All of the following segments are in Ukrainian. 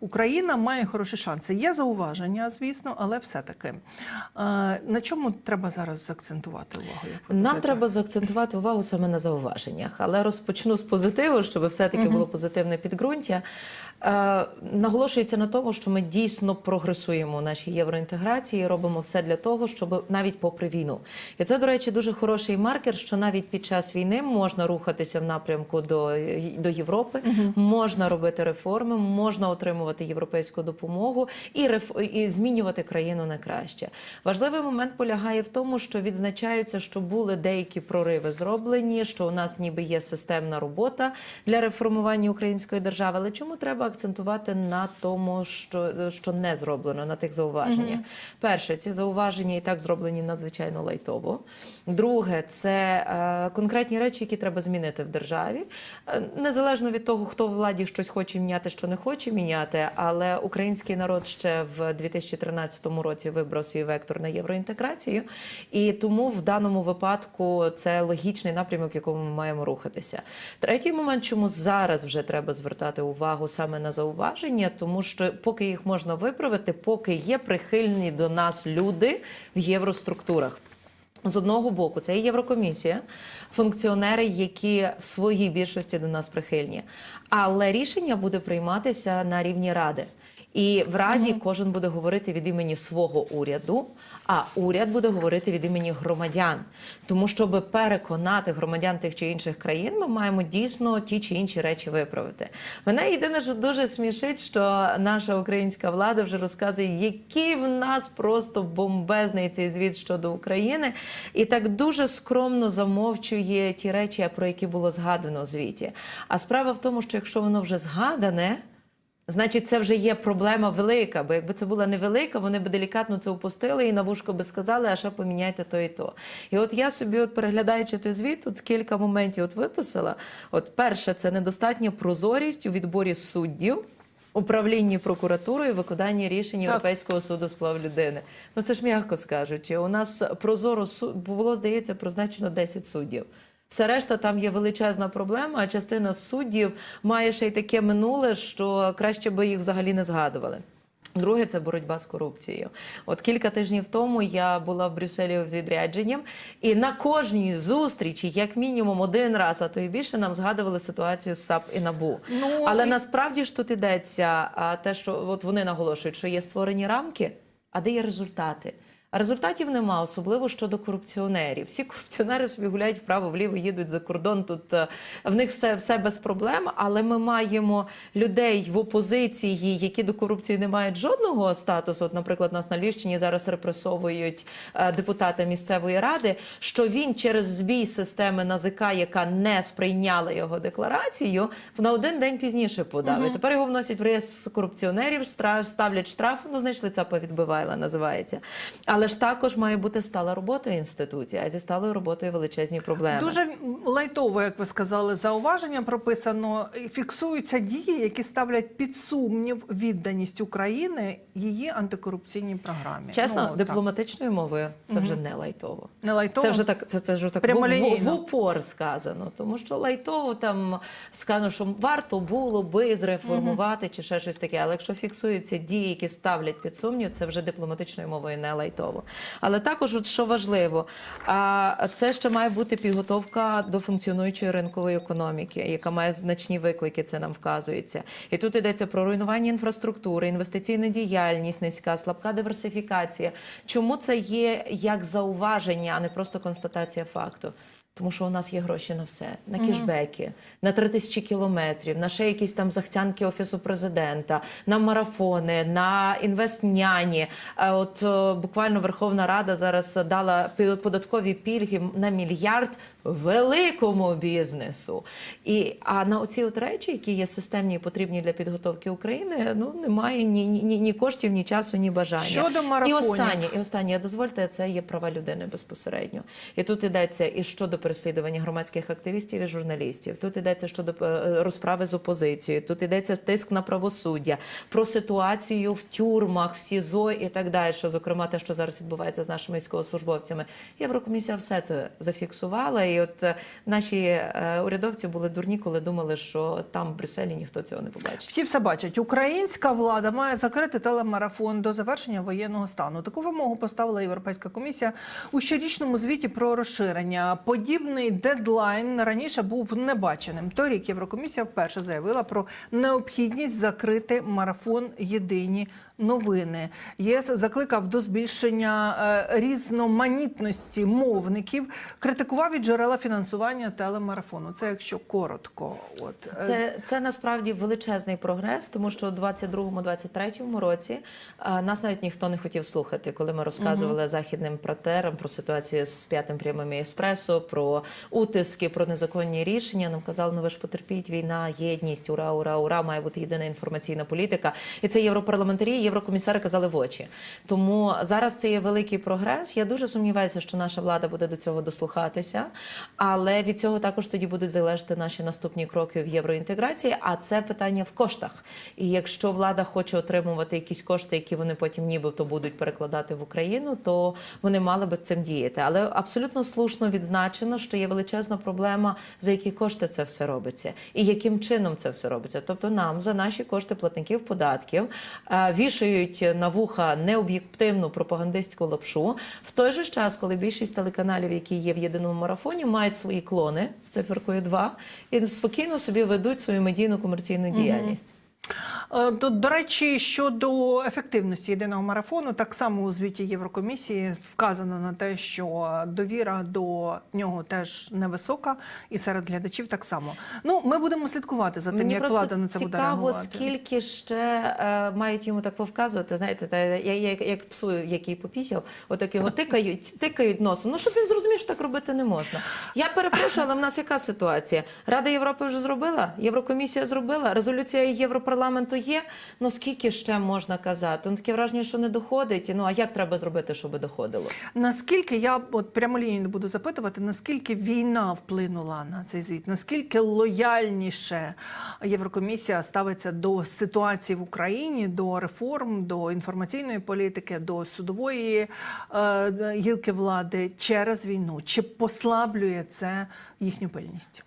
Україна має хороші шанси. Є зауваження, звісно, але все-таки. Е, На чому треба зараз заакцентувати увагу? Нам треба заакцентувати увагу саме на зауваженнях, але розпочну з позитиву, щоб все-таки було позитивне підґрунтя. Е, наголошується на тому, що ми дійсно прогресуємо у нашій євроінтеграції, робимо все для того, щоб навіть попри війну. І це, до речі, дуже хороший маркер, що навіть під час війни можна рухатися в напрямку до, до Європи, можна робити реформи, можна отримувати європейську допомогу і, реф, і змінювати країну на краще. Важливий момент полягає в тому, що відзначаються, що були деякі прориви зроблені, що у нас ніби є системна робота для реформування української держави. Але чому треба акцентувати на тому, що, що не зроблено, на тих зауваженнях? Перше, ці зауваження і так зроблені надзвичайно лайтово. Друге, це е, конкретні речі, які треба змінити в державі, Е, незалежно від того, хто в владі щось хоче міняти, що не хоче міняти. Але український народ ще в 2013 році вибрав свій вектор на євроінтеграцію, і тому в даному випадку це логічний напрямок, якому ми маємо рухатися. Третій момент, чому зараз вже треба звертати увагу саме на зауваження, тому що поки їх можна виправити, поки є прихильні до нас люди в євроструктурах. З одного боку, це і Єврокомісія, функціонери, які в своїй більшості до нас прихильні. Але рішення буде прийматися на рівні ради. І в Раді кожен буде говорити від імені свого уряду, а уряд буде говорити від імені громадян. Тому, щоб переконати громадян тих чи інших країн, ми маємо дійсно ті чи інші речі виправити. Мене єдине, що дуже смішить, що наша українська влада вже розказує, який в нас просто бомбезний цей звіт щодо України, і так дуже скромно замовчує ті речі, про які було згадано у звіті. А справа в тому, що якщо воно вже згадане. Значить, це вже є проблема велика, бо якби це була невелика, вони би делікатно це упустили і на вушко би сказали, а ще поміняйте то і то. І от я собі, от переглядаючи той звіт, от кілька моментів от виписала. От перше, це недостатня прозорість у відборі суддів. Управлінні прокуратурою виконанні рішень Європейського суду з прав людини. Ну це ж м'яко скажучи. У нас прозоро було здається призначено 10 суддів. Все решта там є величезна проблема, а частина суддів має ще й таке минуле, що краще би їх взагалі не згадували. Друге це боротьба з корупцією. От кілька тижнів тому я була в Брюсселі з відрядженням, і на кожній зустрічі, як мінімум один раз, а то і більше, нам згадували ситуацію з САП і НАБУ. Ну, Але і- насправді ж тут ідеться те, що от вони наголошують, що є створені рамки, а де є результати. А результатів нема, особливо щодо корупціонерів. Всі корупціонери собі гуляють вправо-вліво, їдуть за кордон. Тут е, в них все, все без проблем. Але ми маємо людей в опозиції, які до корупції не мають жодного статусу. От, наприклад, нас на Львівщині зараз репресовують е, депутата місцевої ради. Що він через збій системи НАЗК, яка не сприйняла його декларацію, на один день пізніше подав. І тепер його вносять в реєстр корупціонерів, ставлять штраф. Ну, знайшли ЦАПа відбивайла, називається. Але ж також має бути стала робота інституції, а зі сталою роботою величезні проблеми. Дуже лайтово, як ви сказали, зауваження прописано. Фіксуються дії, які ставлять під сумнів відданість України її антикорупційній програмі. Чесно, Ну, так. дипломатичною мовою це вже не лайтово. Не лайтово? Це вже так, це, це вже так в, в, в упор сказано. Тому що лайтово там сказано, що варто було би зреформувати чи ще щось таке. Але якщо фіксуються дії, які ставлять під сумнів, це вже дипломатичною мовою не лайтово. Але також, от що важливо, а це ще має бути підготовка до функціонуючої ринкової економіки, яка має значні виклики. Це нам вказується. І тут йдеться про руйнування інфраструктури, інвестиційна діяльність низька, слабка диверсифікація. Чому це є як зауваження, а не просто констатація факту? Тому що у нас є гроші на все: на кішбеки, на три тисячі кілометрів, на ще якісь там захцянки офісу президента, на марафони, на інвестняні. Е, От е, буквально Верховна Рада зараз дала податкові пільги на мільярд великому бізнесу. І а на оці от речі, які є системні і потрібні для підготовки України, ну немає ні, ні, ні, ні коштів, ні часу, ні бажання. Щодо марафонів. І останнє, і останнє, дозвольте, це є права людини безпосередньо. І тут йдеться і щодо переслідування громадських активістів і журналістів. Тут йдеться щодо е, розправи з опозицією. Тут йдеться тиск на правосуддя, про ситуацію в тюрмах, в СІЗО і так далі. Що, зокрема, те, що зараз відбувається з нашими військовослужбовцями. Єврокомісія все це зафіксувала. І от е, наші е, урядовці були дурні, коли думали, що там в Брюсселі ніхто цього не побачить. Всі все бачать. Українська влада має закрити телемарафон до завершення воєнного стану. Таку вимогу поставила Європейська комісія у щорічному звіті про розширення. Подібний дедлайн раніше був небаченим. Торік Єврокомісія вперше заявила про необхідність закрити марафон Єдині новини. ЄС закликав до збільшення е, різноманітності мовників, критикував і джерела фінансування телемарафону. Це якщо коротко. От е, Це, це насправді величезний прогрес, тому що у 22-23 році нас навіть ніхто не хотів слухати, коли ми розказували західним партнерам про ситуацію з п'ятим прямим еспресо, про утиски, про незаконні рішення. Нам казали, ну ви ж потерпіть війна, єдність, ура, ура, ура, має бути єдина інформаційна політика. І це європарламентарі, єврокомісари казали в очі. Тому зараз це є великий прогрес. Я дуже сумніваюся, що наша влада буде до цього дослухатися, але від цього також тоді будуть залежати наші наступні кроки в євроінтеграції. А це питання в коштах. І якщо влада хоче отримувати якісь кошти, які вони потім нібито будуть перекладати в Україну, то вони мали би цим діяти. Але абсолютно слушно відзначено, що є величезна проблема, за які кошти це все робиться, і яким чином це все робиться. Тобто нам за наші кошти платників податків е, вішають на вуха необ'єктивну пропагандистську лапшу в той же час, коли більшість телеканалів, які є в єдиному марафоні, мають свої клони з циферкою 2 і спокійно собі ведуть свою медійну комерційну діяльність. Е, до речі, щодо ефективності єдиного марафону, так само у звіті Єврокомісії вказано на те, що довіра до нього теж невисока, і серед глядачів так само. Ну, ми будемо слідкувати за тим, Мені як влада на це буде цікаво, реагувати. скільки ще е, мають йому так повказувати. Знаєте, та, я, я, як псу, який попісяв, отак його тикають, тикають носом. Ну щоб він зрозумів, що так робити не можна. Я перепрошую, але в нас яка ситуація? Рада Європи вже зробила, Єврокомісія зробила, резолюція Європарламенту є. Ну скільки ще можна казати? Ну таке враження, що не доходить. Ну а як треба зробити, щоб доходило? Наскільки я от прямо лінію буду запитувати, наскільки війна вплинула на цей звіт? Наскільки лояльніше Єврокомісія ставиться до ситуації в Україні, до реформ, до інформаційної політики, до судової е, гілки влади через війну? Чи послаблює це їхню пильність?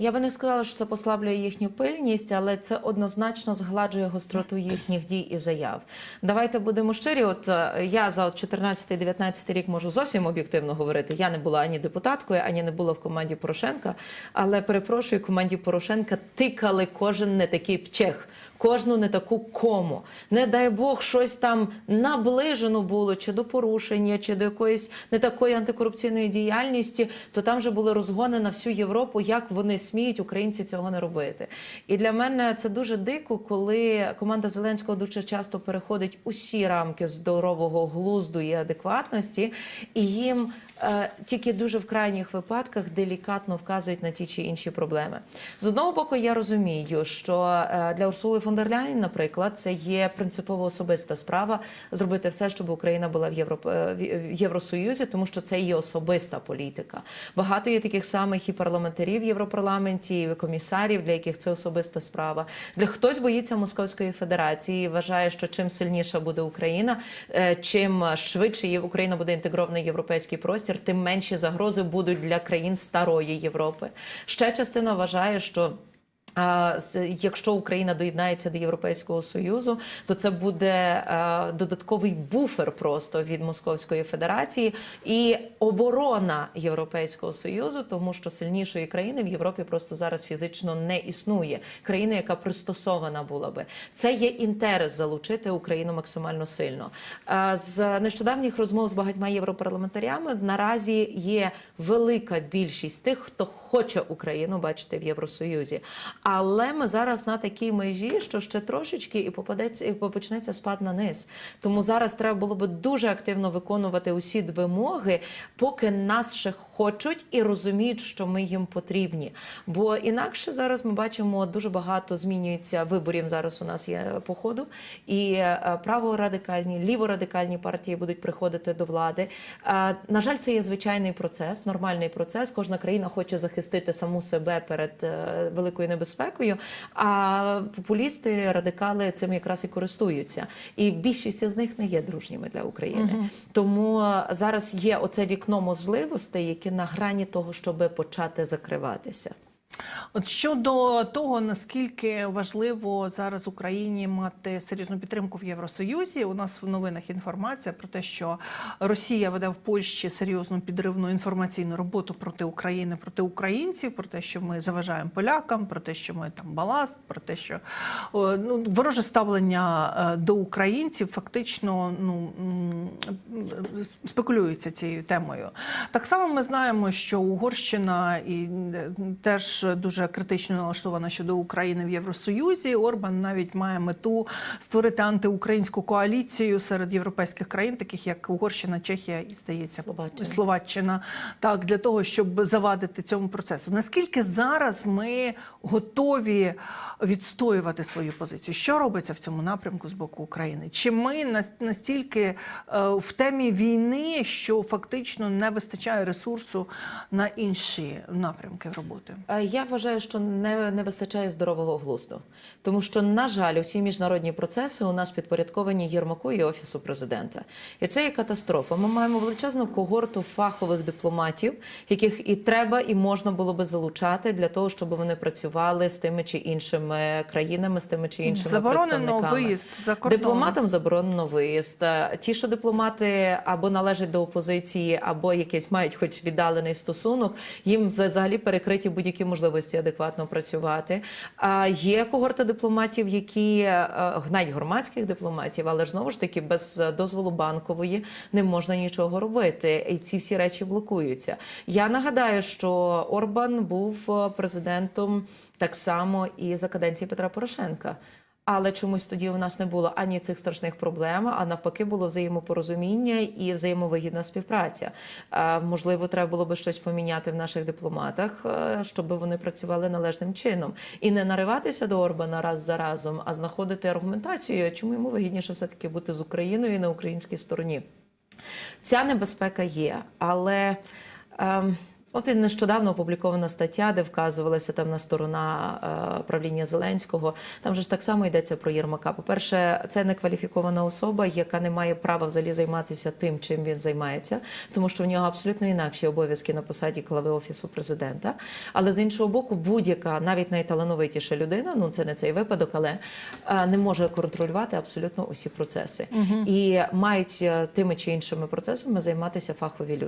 Я би не сказала, що це послаблює їхню пильність, але це однозначно згладжує гостроту їхніх дій і заяв. Давайте будемо щирі. От е, я за 14-19 рік можу зовсім об'єктивно говорити. Я не була ані депутаткою, ані не була в команді Порошенка. Але перепрошую, команді Порошенка тикали кожен не такий пчех. Кожну не таку кому. Не дай Бог, щось там наближено було чи до порушення, чи до якоїсь не такої антикорупційної діяльності, то там вже були розгони на всю Європу, як вони сміють українці цього не робити. І для мене це дуже дико, коли команда Зеленського дуже часто переходить усі рамки здорового глузду і адекватності, і їм тільки дуже в крайніх випадках делікатно вказують на ті чи інші проблеми. З одного боку, я розумію, що е, для Урсули фон дер Ляєн, наприклад, це є принципово особиста справа зробити все, щоб Україна була в, Європ... е, в Євросоюзі, тому що це її особиста політика. Багато є таких самих і парламентарів в Європарламенті, і комісарів, для яких це особиста справа. Для хтось боїться Московської Федерації, і вважає, що чим сильніша буде Україна, е, чим швидше Україна буде інтегрована в європейський простір, тим менші загрози будуть для країн старої Європи. Ще частина вважає, що Якщо Україна доєднається до Європейського союзу, то це буде е, додатковий буфер просто від Московської Федерації і оборона Європейського союзу, тому що сильнішої країни в Європі просто зараз фізично не існує. Країна, яка пристосована була би, це є інтерес залучити Україну максимально сильно. Е, З нещодавніх розмов з багатьма європарламентарями наразі є велика більшість тих, хто хоче Україну бачити в Євросоюзі. Але ми зараз на такій межі, що ще трошечки і попадеться і почнеться спад на низ. Тому зараз треба було би дуже активно виконувати усі вимоги, поки нас ще хочуть і розуміють, що ми їм потрібні. Бо інакше зараз ми бачимо дуже багато змінюється виборів. Зараз у нас є по ходу, і е, праворадикальні, ліворадикальні партії будуть приходити до влади. Е, На жаль, це є звичайний процес, нормальний процес. Кожна країна хоче захистити саму себе перед е, великою небезпекою. А популісти, радикали цим якраз і користуються. І більшість з них не є дружніми для України. Тому е, зараз є оце вікно можливостей, яке на грані того, щоб почати закриватися. От щодо того, наскільки важливо зараз Україні мати серйозну підтримку в Євросоюзі, у нас в новинах інформація про те, що Росія веде в Польщі серйозну підривну інформаційну роботу проти України, проти українців, про те, що ми заважаємо полякам, про те, що ми там баласт, про те, що ну, вороже ставлення е, до українців фактично ну спекулюється цією темою. Так само ми знаємо, що Угорщина і е, теж дуже критично налаштована щодо України в Євросоюзі. Орбан навіть має мету створити антиукраїнську коаліцію серед європейських країн, таких як Угорщина, Чехія і здається Словаччина. Словаччина, так для того, щоб завадити цьому процесу. Наскільки зараз ми готові відстоювати свою позицію? Що робиться в цьому напрямку з боку України? Чи ми настільки е, в темі війни, що фактично не вистачає ресурсу на інші напрямки роботи? Е, Я вважаю, що не, не вистачає здорового глузду, тому що, на жаль, усі міжнародні процеси у нас підпорядковані Єрмаку і офісу президента, і це є катастрофа. Ми маємо величезну когорту фахових дипломатів, яких і треба, і можна було би залучати для того, щоб вони працювали з тими чи іншими країнами, з тими чи іншими Заборонено представниками. виїзд за кордон. Дипломатам заборонено виїзд. Ті, що дипломати або належать до опозиції, або якийсь мають хоч віддалений стосунок, їм взагалі перекриті будь-які можливості адекватно працювати. А є когорта дипломатів, які гнать громадських дипломатів, але знову ж таки без дозволу банкової не можна нічого робити. І ці всі речі блокуються. Я нагадаю, що Орбан був е, президентом так само і за каденції Петра Порошенка. Але чомусь тоді у нас не було ані цих страшних проблем, а навпаки, було взаємопорозуміння і взаємовигідна співпраця. Е, можливо, треба було би щось поміняти в наших дипломатах, е, щоб вони працювали належним чином і не нариватися до Орбана раз за разом, а знаходити аргументацію, чому йому вигідніше все таки бути з Україною і на українській стороні. Ця небезпека є, але. Ем, От і нещодавно опублікована стаття, де вказувалася темна сторона е, правління Зеленського. Там же ж так само йдеться про Єрмака. По-перше, це некваліфікована особа, яка не має права взагалі займатися тим, чим він займається, тому що в нього абсолютно інакші обов'язки на посаді глави офісу президента. Але з іншого боку, будь-яка, навіть найталановитіша людина, ну це не цей випадок, але е, не може контролювати абсолютно усі процеси. І мають е, тими чи іншими процесами займатися фахові люди.